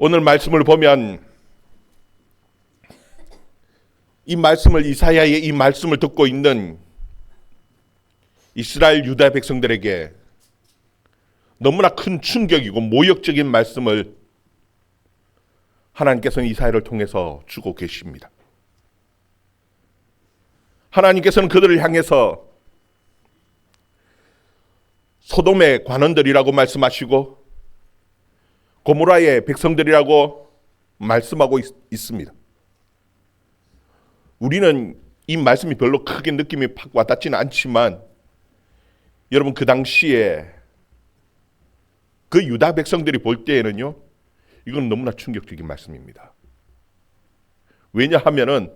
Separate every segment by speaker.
Speaker 1: 오늘 말씀을 보면 이 말씀을 이사야의 이 말씀을 듣고 있는 이스라엘 유다 백성들에게 너무나 큰 충격이고 모욕적인 말씀을 하나님께서는 이사야를 통해서 주고 계십니다. 하나님께서는 그들을 향해서 소돔의 관원들이라고 말씀하시고 고모라의 백성들이라고 말씀하고 있, 있습니다. 우리는 이 말씀이 별로 크게 느낌이 팍 와닿지는 않지만 여러분 그 당시에 그 유다 백성들이 볼 때에는요 이건 너무나 충격적인 말씀입니다. 왜냐하면은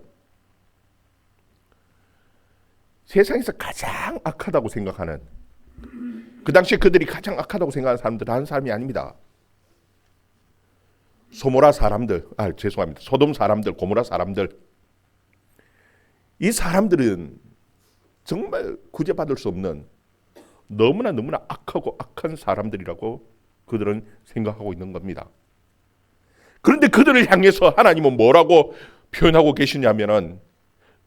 Speaker 1: 세상에서 가장 악하다고 생각하는 그 당시에 그들이 가장 악하다고 생각하는 사람들 다른 사람이 아닙니다. 소모라 사람들, 아 죄송합니다. 소돔 사람들, 고모라 사람들. 이 사람들은 정말 구제받을 수 없는 너무나 너무나 악하고 악한 사람들이라고 그들은 생각하고 있는 겁니다. 그런데 그들을 향해서 하나님은 뭐라고 표현하고 계시냐면은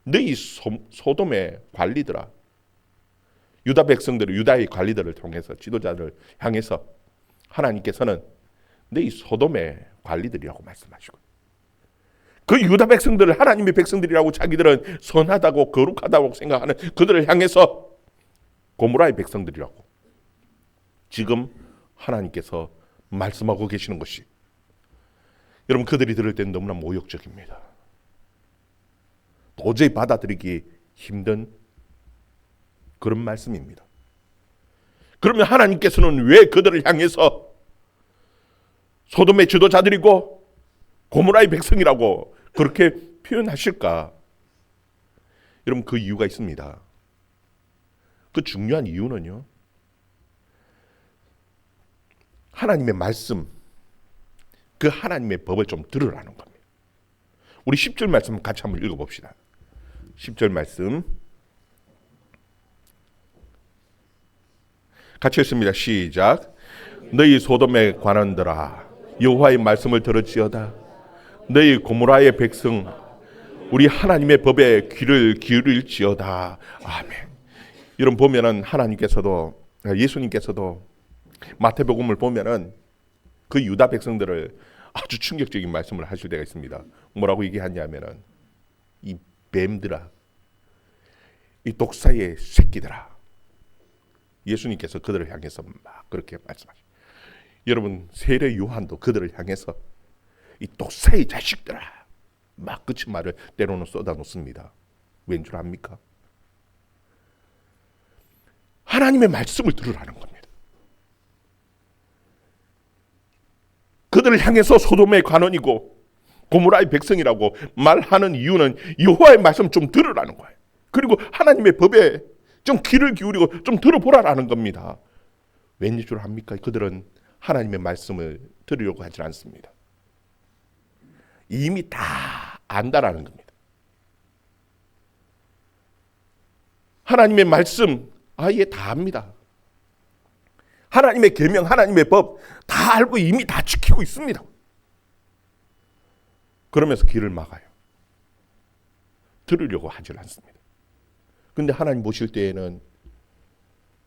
Speaker 1: 너희 소 돔의 관리들아 유다 백성들을 유다의 관리들을 통해서 지도자를 향해서 하나님께서는 너희 소돔의 관리들이라고 말씀하시고 그 유다 백성들을 하나님의 백성들이라고 자기들은 선하다고 거룩하다고 생각하는 그들을 향해서 고무라의 백성들이라고 지금 하나님께서 말씀하고 계시는 것이 여러분 그들이 들을 때는 너무나 모욕적입니다. 도저히 받아들이기 힘든 그런 말씀입니다. 그러면 하나님께서는 왜 그들을 향해서 소돔의 지도자들이고 고무라의 백성이라고 그렇게 표현하실까? 여러분 그 이유가 있습니다. 그 중요한 이유는요. 하나님의 말씀, 그 하나님의 법을 좀 들으라는 겁니다. 우리 10절 말씀 같이 한번 읽어봅시다. 10절 말씀. 같이 읽습니다. 시작. 너희 소돔의 관원들아 여호와의 말씀을 들을지어다. 너희 고모라의 백성 우리 하나님의 법에 귀를 기울일지어다. 아멘. 이런 보면은 하나님께서도 예수님께서도 마태복음을 보면은 그 유다 백성들을 아주 충격적인 말씀을 하실 때가 있습니다. 뭐라고 얘기하냐면은 이 뱀들아, 이 독사의 새끼들아. 예수님께서 그들을 향해서 막 그렇게 말씀하시. 여러분 세례 요한도 그들을 향해서 이 독사의 자식들아 막 끝이 말을 때로는 쏟아 놓습니다. 왠 줄 압니까? 하나님의 말씀을 들으라는 겁니다. 그들을 향해서 소돔의 관원이고 고모라의 백성이라고 말하는 이유는 여호와의 말씀 좀 들으라는 거예요. 그리고 하나님의 법에 좀 귀를 기울이고 좀 들어보라라는 겁니다. 왠지 줄 압니까? 그들은 하나님의 말씀을 들으려고 하지 않습니다. 이미 다 안다라는 겁니다. 하나님의 말씀 아예 다 압니다. 하나님의 계명, 하나님의 법 다 알고 이미 다 지키고 있습니다. 그러면서 길을 막아요. 들으려고 하지 않습니다. 근데 하나님 보실 때에는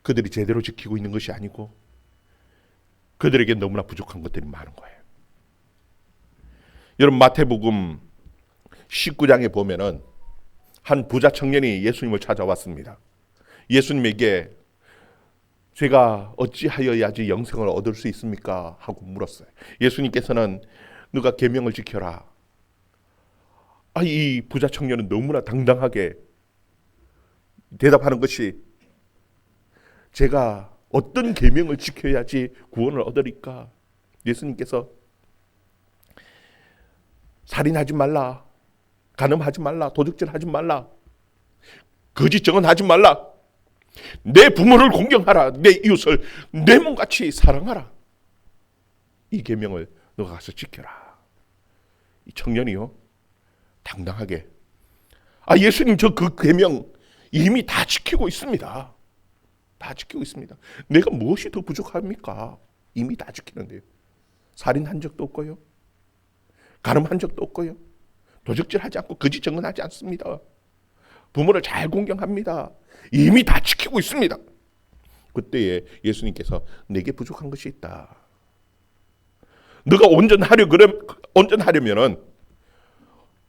Speaker 1: 그들이 제대로 지키고 있는 것이 아니고 그들에게 너무나 부족한 것들이 많은 거예요. 여러분 마태복음 19장에 보면은 한 부자 청년이 예수님을 찾아왔습니다. 예수님에게 제가 어찌하여야지 영생을 얻을 수 있습니까? 하고 물었어요. 예수님께서는 누가 계명을 지켜라. 아, 이 부자 청년은 너무나 당당하게 대답하는 것이 제가 어떤 계명을 지켜야지 구원을 얻으리까? 예수님께서 살인하지 말라. 간음하지 말라. 도둑질하지 말라. 거짓 정언하지 말라. 내 부모를 공경하라. 내 이웃을 내 몸같이 사랑하라. 이 계명을 너가 가서 지켜라. 이 청년이요. 당당하게 아 예수님 저 그 계명 이미 다 지키고 있습니다. 다 지키고 있습니다. 내가 무엇이 더 부족합니까? 이미 다 지키는데요. 살인한 적도 없고요. 가늠한 적도 없고요. 도적질하지 않고 거짓 증언하지 않습니다. 부모를 잘 공경합니다. 이미 다 지키고 있습니다. 그때에 예수님께서 내게 부족한 것이 있다. 너가 온전하려 그럼 온전하려면은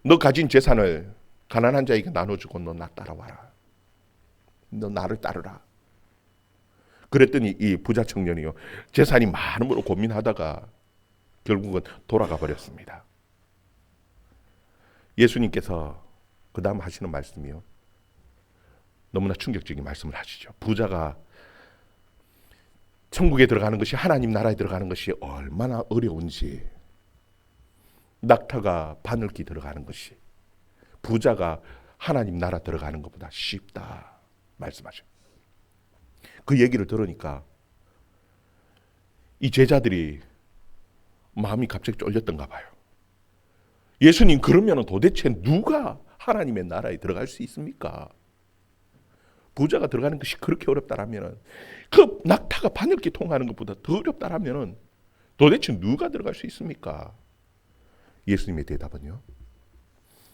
Speaker 1: 너 가진 재산을 가난한 자에게 나눠주고 너 나 따라와라. 너 나를 따르라. 그랬더니 이 부자 청년이요 재산이 많음으로 고민하다가 결국은 돌아가 버렸습니다. 예수님께서 그 다음 하시는 말씀이요 너무나 충격적인 말씀을 하시죠. 부자가 천국에 들어가는 것이 하나님 나라에 들어가는 것이 얼마나 어려운지 낙타가 바늘기 들어가는 것이 부자가 하나님 나라 들어가는 것보다 쉽다 말씀하셔. 그 얘기를 들으니까 이 제자들이 마음이 갑자기 쫄렸던가 봐요. 예수님 그러면 도대체 누가 하나님의 나라에 들어갈 수 있습니까? 부자가 들어가는 것이 그렇게 어렵다라면 그 낙타가 바늘기 통하는 것보다 더 어렵다라면 도대체 누가 들어갈 수 있습니까? 예수님의 대답은요.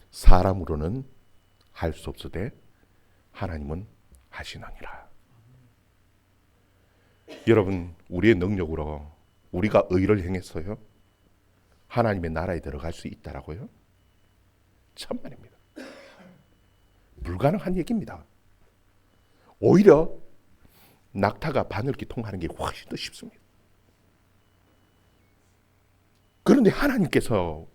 Speaker 1: 사람으로는 할 수 없으되 하나님은 하시느니라. 여러분 우리의 능력으로 우리가 의를 행했어요. 하나님의 나라에 들어갈 수 있다라고요? 천만입니다. 불가능한 얘기입니다. 오히려 낙타가 바늘기 통하는 게 훨씬 더 쉽습니다. 그런데 하나님께서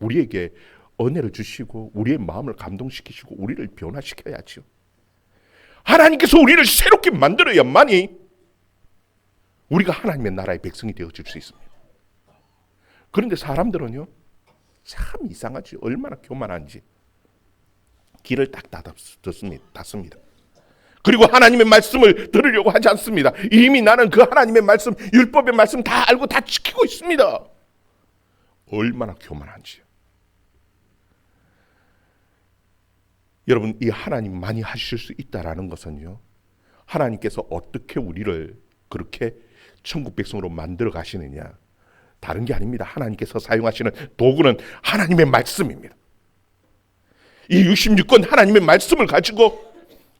Speaker 1: 우리에게 은혜를 주시고 우리의 마음을 감동시키시고 우리를 변화시켜야죠. 하나님께서 우리를 새롭게 만들어야만이 우리가 하나님의 나라의 백성이 되어질 수 있습니다. 그런데 사람들은요, 참 이상하지. 얼마나 교만한지. 길을 딱. 닫습니다. 그리고 하나님의 말씀을 들으려고 하지 않습니다. 이미 나는 그 하나님의 말씀, 율법의 말씀 다 알고 다 지키고 있습니다. 얼마나 교만한지요. 여러분, 이 하나님만이 하실 수 있다라는 것은요. 하나님께서 어떻게 우리를 그렇게 천국 백성으로 만들어 가시느냐. 다른 게 아닙니다. 하나님께서 사용하시는 도구는 하나님의 말씀입니다. 이 66권 하나님의 말씀을 가지고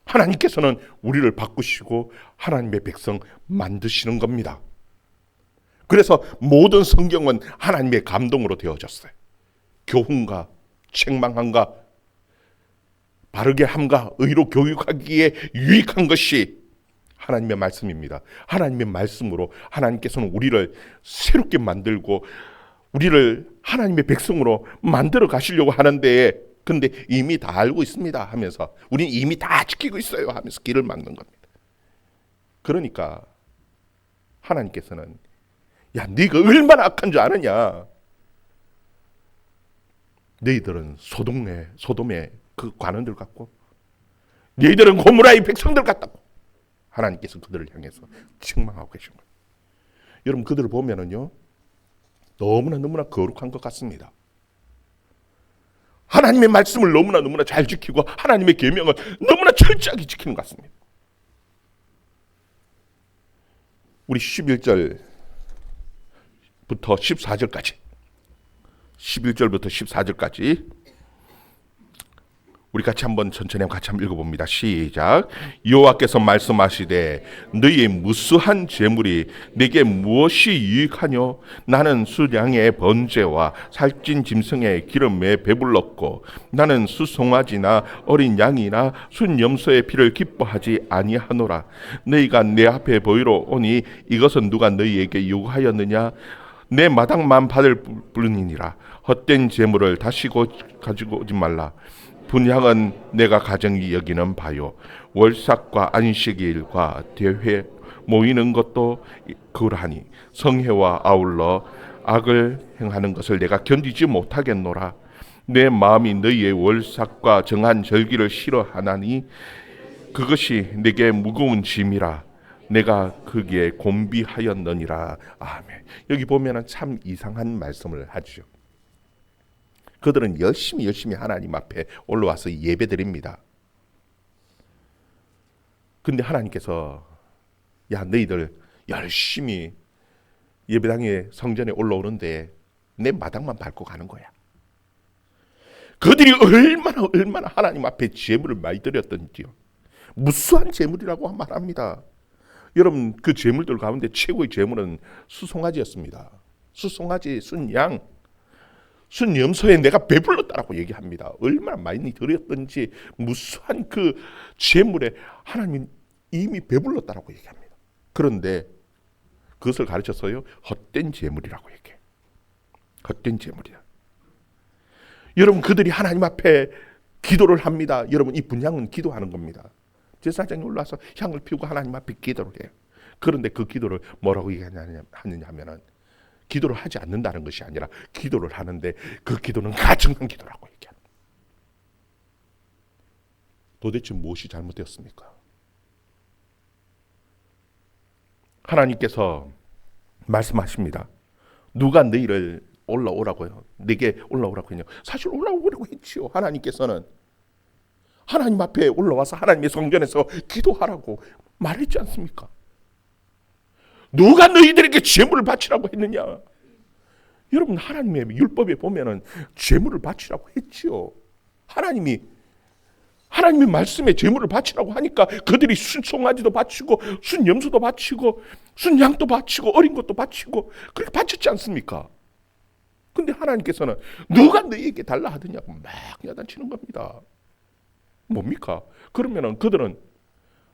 Speaker 1: 하나님께서는 우리를 바꾸시고 하나님의 백성 만드시는 겁니다. 그래서 모든 성경은 하나님의 감동으로 되어졌어요. 교훈과 책망함과 바르게 함과 의로 교육하기에 유익한 것이 하나님의 말씀입니다. 하나님의 말씀으로 하나님께서는 우리를 새롭게 만들고 우리를 하나님의 백성으로 만들어 가시려고 하는데 근데 이미 다 알고 있습니다 하면서 우리는 이미 다 지키고 있어요 하면서 길을 막는 겁니다. 그러니까 하나님께서는 야 네가 얼마나 악한 줄 아느냐? 너희들은 소돔의 소돔의 그 관원들 같고 너희들은 고무라의 백성들 같다고 하나님께서 그들을 향해서 책망하고 계신 거예요. 여러분 그들을 보면은요 너무나 너무나 거룩한 것 같습니다. 하나님의 말씀을 너무나 너무나 잘 지키고 하나님의 계명을 너무나 철저하게 지키는 것 같습니다. 우리 11절부터 14절까지 11절부터 14절까지 우리 같이 한번 천천히 같이 한번 읽어봅니다. 시작. 여호와께서 말씀하시되 너희의 무수한 재물이 내게 무엇이 유익하뇨? 나는 수량의 번제와 살찐 짐승의 기름에 배불렀고 나는 수송아지나 어린 양이나 순염소의 피를 기뻐하지 아니하노라. 너희가 내 앞에 보이러 오니 이것은 누가 너희에게 요구하였느냐? 내 마당만 받을 뿐이니라. 헛된 재물을 다시고 가지고 오지 말라. 분향은 내가 가정이 여기는 바요. 월삭과 안식일과 대회 모이는 것도 그러하니 성회와 아울러 악을 행하는 것을 내가 견디지 못하겠노라. 내 마음이 너희의 월삭과 정한 절기를 싫어하나니 그것이 내게 무거운 짐이라. 내가 거기에 곤비하였느니라. 아멘. 여기 보면은 참 이상한 말씀을 하죠. 그들은 열심히 열심히 하나님 앞에 올라와서 예배 드립니다. 근데 하나님께서 야 너희들 열심히 예배당에 성전에 올라오는데 내 마당만 밟고 가는 거야. 그들이 얼마나 얼마나 하나님 앞에 재물을 많이 드렸던지요. 무수한 재물이라고 말합니다. 여러분 그 재물들 가운데 최고의 재물은 수송아지였습니다. 수송아지, 순양, 순염소에 내가 배불렀다라고 얘기합니다. 얼마나 많이 드렸던지 무수한 그 재물에 하나님 이미 배불렀다라고 얘기합니다. 그런데 그것을 가르쳤어요. 헛된 재물이라고 얘기해. 헛된 재물이야. 여러분 그들이 하나님 앞에 기도를 합니다. 여러분 이 분향은 기도하는 겁니다. 제사장이 올라와서 향을 피우고 하나님 앞에 기도를 해요. 그런데 그 기도를 뭐라고 얘기하느냐 하느냐면은 기도를 하지 않는다는 것이 아니라 기도를 하는데 그 기도는 가증한 기도라고 얘기합니다. 도대체 무엇이 잘못되었습니까? 하나님께서 말씀하십니다. 누가 너희를 올라오라고요? 내게 올라오라고 했냐? 사실 올라오라고 했지요. 하나님께서는 하나님 앞에 올라와서 하나님의 성전에서 기도하라고 말했지 않습니까? 누가 너희들에게 재물을 바치라고 했느냐? 여러분 하나님의 율법에 보면은 재물을 바치라고 했지요. 하나님이 하나님의 말씀에 재물을 바치라고 하니까 그들이 순송아지도 바치고 순염소도 바치고 순양도 바치고 어린 것도 바치고 그렇게 바쳤지 않습니까? 근데 하나님께서는 누가 너희에게 달라 하더냐고 막 야단치는 겁니다. 뭡니까? 그러면은 그들은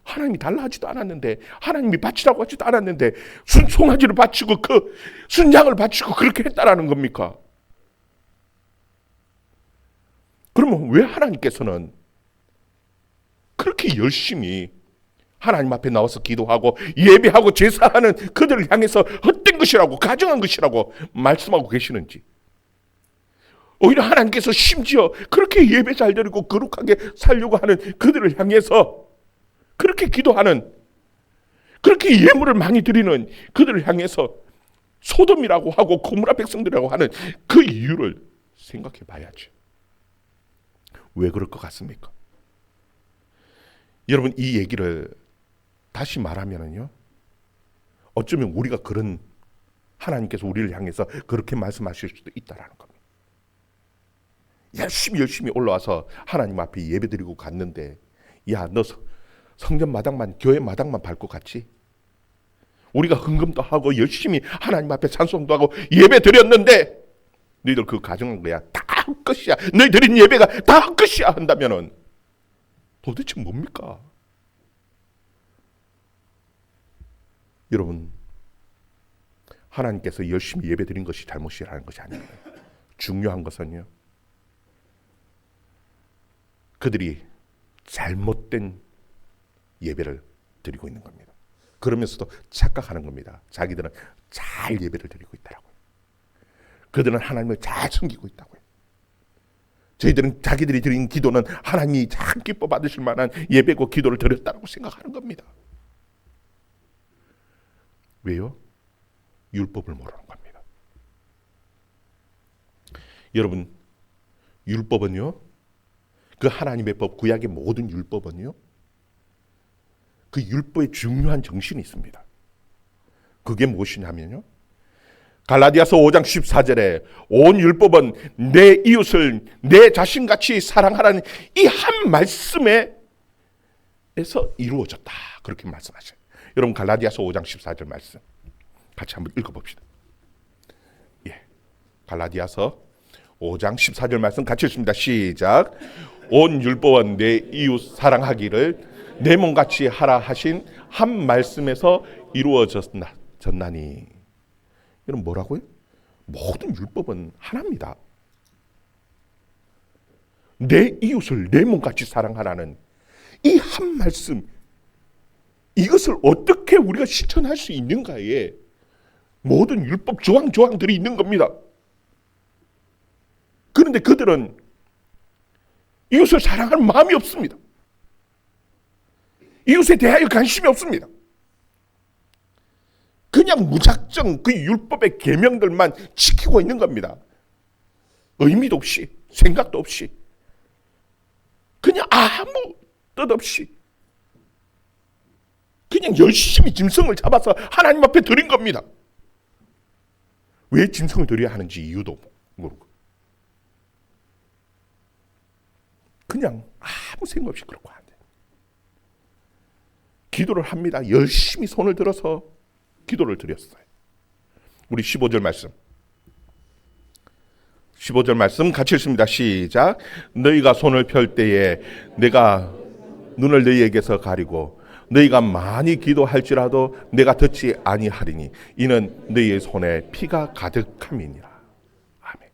Speaker 1: 하나님이 달라 하지도 않았는데 하나님이 바치라고 하지도 않았는데 순송아지를 바치고 그 순양을 바치고 그렇게 했다라는 겁니까? 그러면 왜 하나님께서는 그렇게 열심히 하나님 앞에 나와서 기도하고 예배하고 제사하는 그들을 향해서 헛된 것이라고 가정한 것이라고 말씀하고 계시는지 오히려 하나님께서 심지어 그렇게 예배 잘 드리고 거룩하게 살려고 하는 그들을 향해서 그렇게 기도하는 그렇게 예물을 많이 드리는 그들을 향해서 소돔이라고 하고 고무라 백성들이라고 하는 그 이유를 생각해 봐야지. 왜 그럴 것 같습니까? 여러분 이 얘기를 다시 말하면은요. 어쩌면 우리가 그런 하나님께서 우리를 향해서 그렇게 말씀하실 수도 있다라는 겁니다. 열심히 열심히 올라와서 하나님 앞에 예배드리고 갔는데 야 너 성전 마당만 교회 마당만 밟고 갔지? 우리가 헌금도 하고 열심히 하나님 앞에 찬송도 하고 예배 드렸는데 너희들 그 가정한 거야 다 헛것이야 너희 드린 예배가 다 헛것이야 한다면은 도대체 뭡니까? 여러분 하나님께서 열심히 예배 드린 것이 잘못이라는 것이 아닙니다. 중요한 것은요. 그들이 잘못된 예배를 드리고 있는 겁니다. 그러면서도 착각하는 겁니다. 자기들은 잘 예배를 드리고 있다라고요. 그들은 하나님을 잘 섬기고 있다고요. 저희들은 자기들이 드린 기도는 하나님이 참 기뻐 받으실 만한 예배고 기도를 드렸다고 생각하는 겁니다. 왜요? 율법을 모르는 겁니다. 여러분, 율법은요, 그 하나님의 법, 구약의 모든 율법은요, 그 율법의 중요한 정신이 있습니다. 그게 무엇이냐면요. 갈라디아서 5장 14절에 온 율법은 내 이웃을 내 자신같이 사랑하라는 이 한 말씀에서 이루어졌다. 그렇게 말씀하셔요. 여러분 갈라디아서 5장 14절 말씀 같이 한번 읽어봅시다. 예, 갈라디아서 5장 14절 말씀 같이 읽습니다. 시작. 온 율법은 내 이웃 사랑하기를 내 몸같이 하라 하신 한 말씀에서 이루어졌나니. 여러분 뭐라고요? 모든 율법은 하나입니다. 내 이웃을 내 몸같이 사랑하라는 이 한 말씀 이것을 어떻게 우리가 실천할 수 있는가에 모든 율법 조항 조항들이 있는 겁니다. 그런데 그들은 이웃을 사랑하는 마음이 없습니다. 이웃에 대하여 관심이 없습니다. 그냥 무작정 그 율법의 계명들만 지키고 있는 겁니다. 의미도 없이 생각도 없이 그냥 아무 뜻 없이 그냥 열심히 짐승을 잡아서 하나님 앞에 드린 겁니다. 왜 짐승을 드려야 하는지 이유도 모르고 그냥 아무 생각 없이 그렇고 한대. 기도를 합니다. 열심히 손을 들어서 기도를 드렸어요. 우리 15절 말씀. 15절 말씀 같이 읽습니다. 시작. 너희가 손을 펼 때에 내가 눈을 너희에게서 가리고 너희가 많이 기도할지라도 내가 듣지 아니하리니 이는 너희의 손에 피가 가득함이니라. 아멘.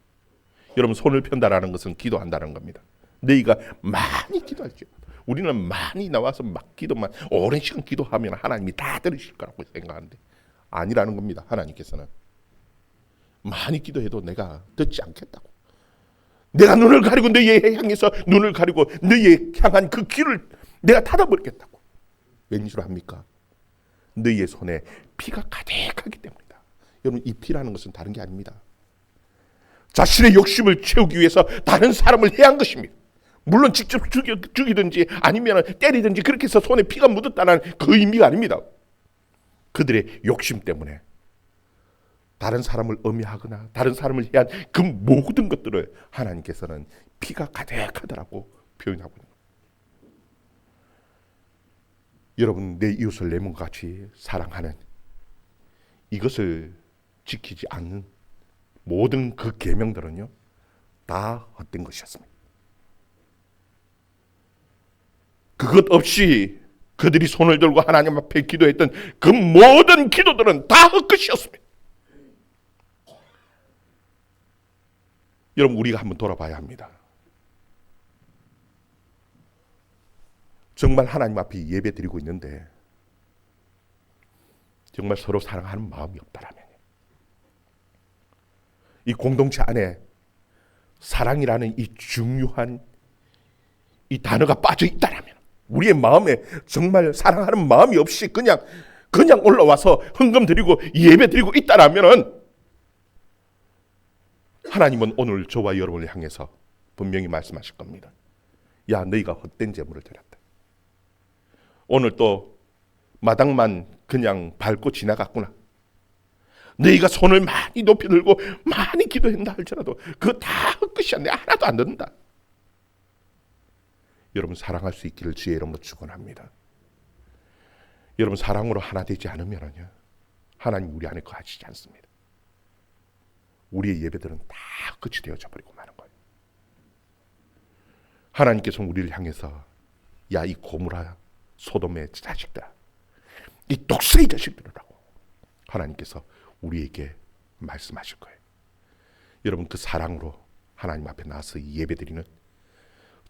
Speaker 1: 여러분 손을 편다라는 것은 기도한다는 겁니다. 너희가 많이 기도할지. 우리는 많이 나와서 막 기도만 오랜 시간 기도하면 하나님이 다 들으실 거라고 생각하는데 아니라는 겁니다. 하나님께서는 많이 기도해도 내가 듣지 않겠다고. 내가 눈을 가리고 너희의 향해서 눈을 가리고 너희의 향한 그 길을 내가 닫아버리겠다고. 왠지로 합니까? 너희의 손에 피가 가득하기 때문이다. 여러분 이 피라는 것은 다른 게 아닙니다. 자신의 욕심을 채우기 위해서 다른 사람을 해한 것입니다. 물론 직접 죽이, 죽이든지 아니면 때리든지 그렇게 해서 손에 피가 묻었다는 그 의미가 아닙니다. 그들의 욕심 때문에 다른 사람을 음해하거나 다른 사람을 해한 그 모든 것들을 하나님께서는 피가 가득하더라고 표현하고 있는. 여러분 내 이웃을 내 몸과 같이 사랑하는 이것을 지키지 않는 모든 그 계명들은요 다 헛된 것이었습니다. 그것 없이 그들이 손을 들고 하나님 앞에 기도했던 그 모든 기도들은 다 헛것이었습니다. 여러분 우리가 한번 돌아봐야 합니다. 정말 하나님 앞에 예배 드리고 있는데 정말 서로 사랑하는 마음이 없다라면 이 공동체 안에 사랑이라는 이 중요한 이 단어가 빠져 있다라면 우리의 마음에 정말 사랑하는 마음이 없이 그냥 그냥 올라와서 헌금 드리고 예배 드리고 있다라면은 하나님은 오늘 저와 여러분을 향해서 분명히 말씀하실 겁니다. 야, 너희가 헛된 재물을 드렸다. 오늘 또 마당만 그냥 밟고 지나갔구나. 너희가 손을 많이 높이 들고 많이 기도했다 할지라도 그거 다 헛것이야. 내 하나도 안 듣는다. 여러분 사랑할 수 있기를 주의 이름으로 축원합니다. 여러분 사랑으로 하나 되지 않으면요 하나님 우리 안에 거하시지 않습니다. 우리의 예배들은 다 끝이 되어져 버리고 마는 거예요. 하나님께서 우리를 향해서 야 이 고무라 소돔의 자식들아 이 독수리 자식들이라고 하나님께서 우리에게 말씀하실 거예요. 여러분 그 사랑으로 하나님 앞에 나와서 예배드리는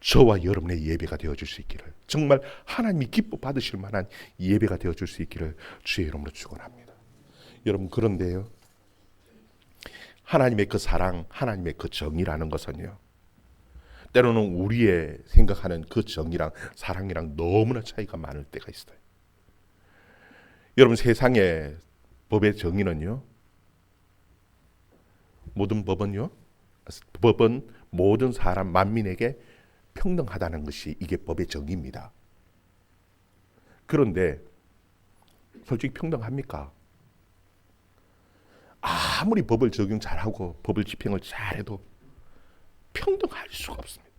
Speaker 1: 저와 여러분의 예배가 되어 줄 수 있기를. 정말 하나님이 기뻐 받으실 만한 예배가 되어 줄 수 있기를 주의 이름으로 축원합니다. 여러분 그런데요. 하나님의 그 사랑, 하나님의 그 정이라는 것은요. 때로는 우리의 생각하는 그 정이랑 사랑이랑 너무나 차이가 많을 때가 있어요. 여러분 세상의 법의 정의는요. 모든 법은요. 법은 모든 사람 만민에게 평등하다는 것이 이게 법의 정의입니다. 그런데 솔직히 평등합니까? 아무리 법을 적용 잘하고 법을 집행을 잘해도 평등할 수가 없습니다.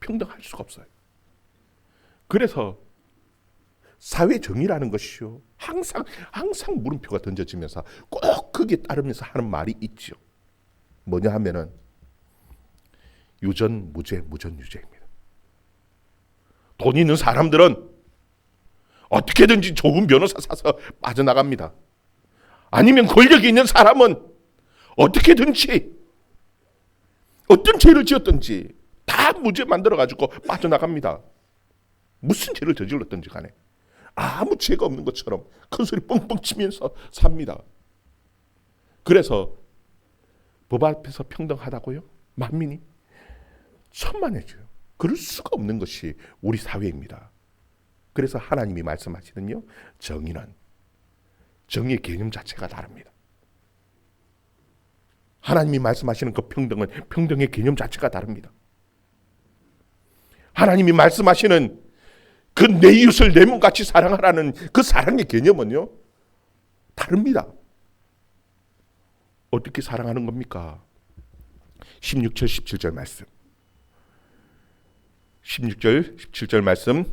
Speaker 1: 평등할 수가 없어요. 그래서 사회 정의라는 것이요. 항상 항상 물음표가 던져지면서 꼭 거기에 따르면서 하는 말이 있죠. 뭐냐 하면은 유전 무죄 무전 유죄입니다. 돈 있는 사람들은 어떻게든지 좋은 변호사 사서 빠져나갑니다. 아니면 권력이 있는 사람은 어떻게든지 어떤 죄를 지었든지 다 무죄 만들어 가지고 빠져나갑니다. 무슨 죄를 저질렀든지 간에 아무 죄가 없는 것처럼 큰 소리 뻥뻥 치면서 삽니다. 그래서 법 앞에서 평등하다고요? 만민이 천만해져요. 그럴 수가 없는 것이 우리 사회입니다. 그래서 하나님이 말씀하시는요, 정의는 정의의 개념 자체가 다릅니다. 하나님이 말씀하시는 그 평등은 평등의 개념 자체가 다릅니다. 하나님이 말씀하시는 그 내 이웃을 내 몸같이 사랑하라는 그 사랑의 개념은요, 다릅니다. 어떻게 사랑하는 겁니까? 16절 17절 말씀. 16절 17절 말씀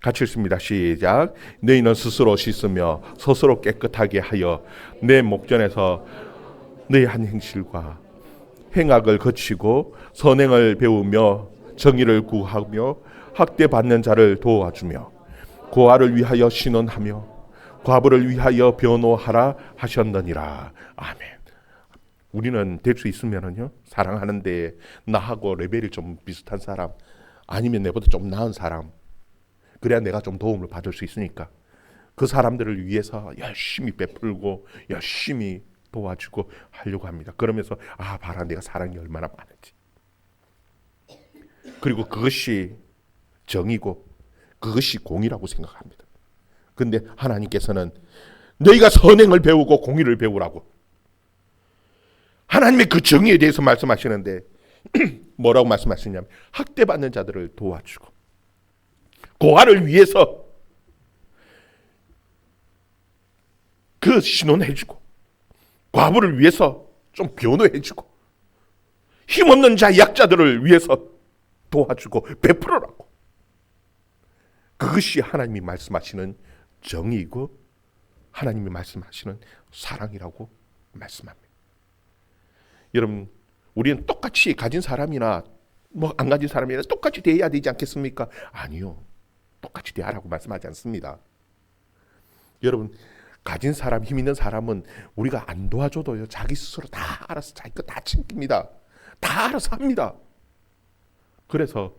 Speaker 1: 같이 읽습니다. 시작. 너희는 스스로 씻으며 스스로 깨끗하게 하여 내 목전에서 너희 한 행실과 행악을 거치고 선행을 배우며 정의를 구하며 학대받는 자를 도와주며 고아를 위하여 신원하며 과부를 위하여 변호하라 하셨느니라. 아멘. 우리는 될 수 있으면은요 사랑하는데 나하고 레벨이 좀 비슷한 사람 아니면 내보다 좀 나은 사람 그래야 내가 좀 도움을 받을 수 있으니까 그 사람들을 위해서 열심히 베풀고 열심히 도와주고 하려고 합니다. 그러면서 아 봐라 내가 사랑이 얼마나 많은지 그리고 그것이 정이고 그것이 공이라고 생각합니다. 근데 하나님께서는 너희가 선행을 배우고 공의를 배우라고 하나님의 그 정의에 대해서 말씀하시는데 뭐라고 말씀하시냐면 학대받는 자들을 도와주고 고아를 위해서 그 신원해주고 과부를 위해서 좀 변호해주고 힘없는 자 약자들을 위해서 도와주고 베풀어라고 그것이 하나님이 말씀하시는 정의이고 하나님이 말씀하시는 사랑이라고 말씀합니다. 여러분 우리는 똑같이 가진 사람이나 뭐 안 가진 사람이나 똑같이 대해야 되지 않겠습니까? 아니요. 똑같이 대하라고 말씀하지 않습니다. 여러분 가진 사람 힘 있는 사람은 우리가 안 도와줘도요 자기 스스로 다 알아서 자기 거 다 챙깁니다. 다 알아서 합니다. 그래서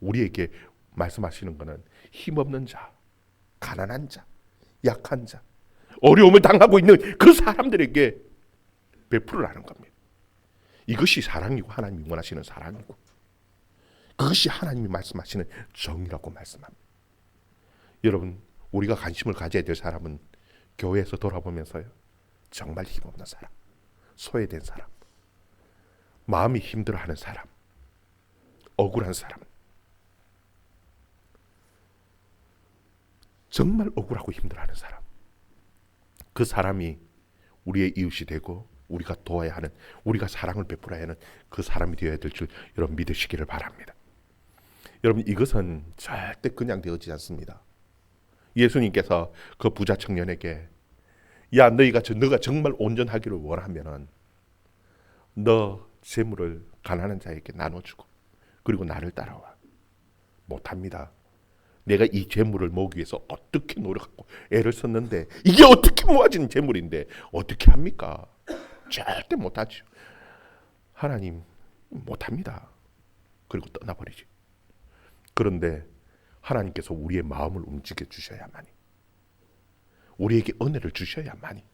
Speaker 1: 우리에게 말씀하시는 것은 힘없는 자, 가난한 자, 약한 자, 어려움을 당하고 있는 그 사람들에게 베풀으라는 겁니다. 이것이 사랑이고 하나님이 원하시는 사랑이고 그것이 하나님이 말씀하시는 정이라고 말씀합니다. 여러분 우리가 관심을 가져야 될 사람은 교회에서 돌아보면서요. 정말 힘없는 사람, 소외된 사람, 마음이 힘들어하는 사람, 억울한 사람, 정말 억울하고 힘들어하는 사람, 그 사람이 우리의 이웃이 되고 우리가 도와야 하는 우리가 사랑을 베풀어야 하는 그 사람이 되어야 될 줄 여러분 믿으시기를 바랍니다. 여러분 이것은 절대 그냥 되어지지 않습니다. 예수님께서 그 부자 청년에게 야 너희가 저- 너가 정말 온전하기를 원하면은 너 재물을 가난한 자에게 나눠주고 그리고 나를 따라와 못합니다. 내가 이 재물을 모으기 위해서 어떻게 노력하고 애를 썼는데 이게 어떻게 모아진 재물인데 어떻게 합니까? 절대 못하죠. 하나님 못합니다. 그리고 떠나버리지. 그런데 하나님께서 우리의 마음을 움직여 주셔야만이 우리에게 은혜를 주셔야만이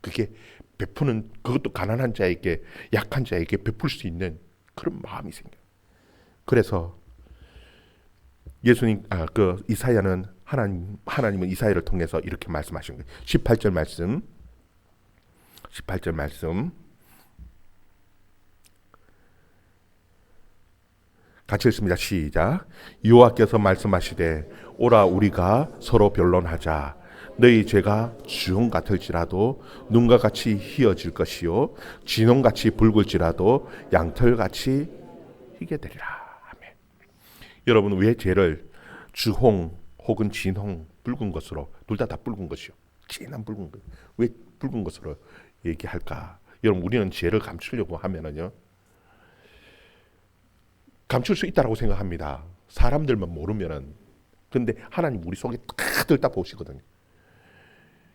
Speaker 1: 그게 베푸는 그것도 가난한 자에게 약한 자에게 베풀 수 있는 그런 마음이 생겨요. 그래서 예수님 아 그 이사야는 하나님 하나님은 이사야를 통해서 이렇게 말씀하신 거예요. 18절 말씀 18절 말씀 같이 읽습니다. 시작. 여호와께서 말씀하시되 오라 우리가 서로 변론하자. 너희 죄가 주홍 같을지라도 눈과 같이 희어질 것이요 진홍 같이 붉을지라도 양털 같이 희게 되리라. 아멘. 여러분 왜 죄를 주홍 혹은 진홍 붉은 것으로 둘 다 다 붉은 것이요 진한 붉은 것. 왜 붉은 것으로 얘기할까? 여러분 우리는 죄를 감추려고 하면은요. 감출 수 있다라고 생각합니다. 사람들만 모르면은 근데 하나님 우리 속에 다 들다 보시거든요.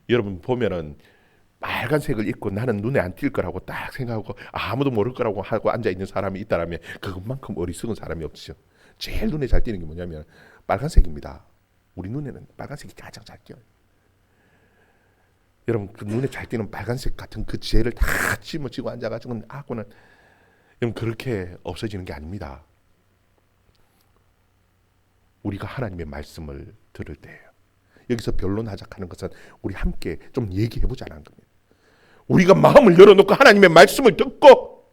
Speaker 1: 여러분 보면은 빨간색을 입고 나는 눈에 안 띌 거라고 딱 생각하고 아무도 모를 거라고 하고 앉아 있는 사람이 있다라면 그것만큼 어리석은 사람이 없죠. 제일 눈에 잘 띄는 게 뭐냐면 빨간색입니다. 우리 눈에는 빨간색이 가장 잘 띄어요. 여러분 그 눈에 잘 띄는 빨간색 같은 그 죄를 다 짊어지고 앉아가지고 하고는 여러분 그렇게 없어지는 게 아닙니다. 우리가 하나님의 말씀을 들을 때예요. 여기서 변론하자 하는 것은 우리 함께 좀 얘기해 보자는 겁니다. 우리가 마음을 열어놓고 하나님의 말씀을 듣고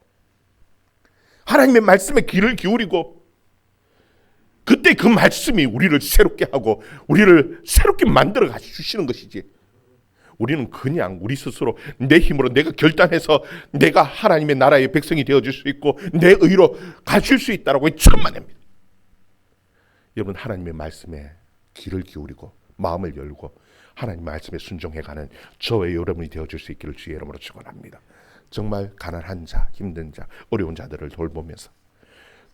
Speaker 1: 하나님의 말씀에 귀를 기울이고 그때 그 말씀이 우리를 새롭게 하고 우리를 새롭게 만들어 가시는 것이지. 우리는 그냥 우리 스스로 내 힘으로 내가 결단해서 내가 하나님의 나라의 백성이 되어줄 수 있고 내 의로 가실 수 있다라고 천만입니다. 여러분 하나님의 말씀에 귀를 기울이고 마음을 열고 하나님 말씀에 순종해가는 저와 여러분이 되어줄 수 있기를 주의 이름으로 축원합니다. 정말 가난한 자, 힘든 자, 어려운 자들을 돌보면서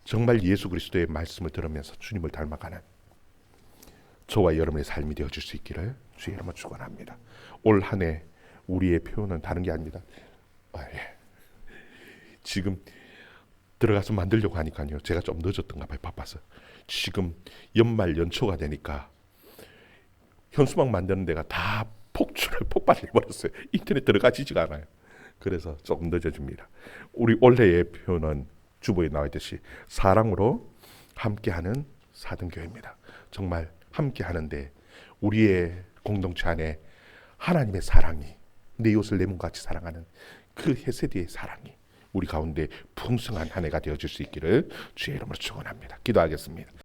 Speaker 1: 정말 예수 그리스도의 말씀을 들으면서 주님을 닮아가는 저와 여러분의 삶이 되어줄 수 있기를 주의 이름으로 축원합니다. 올 한 해 우리의 표현은 다른 게 아닙니다. 아, 예. 지금 들어가서 만들려고 하니까요. 제가 좀 늦었던가 봐요. 바빠서. 지금 연말 연초가 되니까 현수막 만드는 데가 다 폭출을 폭발해 버렸어요. 인터넷 들어가지지가 않아요. 그래서 조금 늦어집니다. 우리 올해의 표현은 주보에 나와 있듯이 사랑으로 함께하는 사등교회입니다. 정말 함께하는데 우리의 공동체 안에 하나님의 사랑이 내 이웃을 내 몸같이 사랑하는 그 헤세드의 사랑이 우리 가운데 풍성한 한 해가 되어질 수 있기를 주의 이름으로 축원합니다. 기도하겠습니다.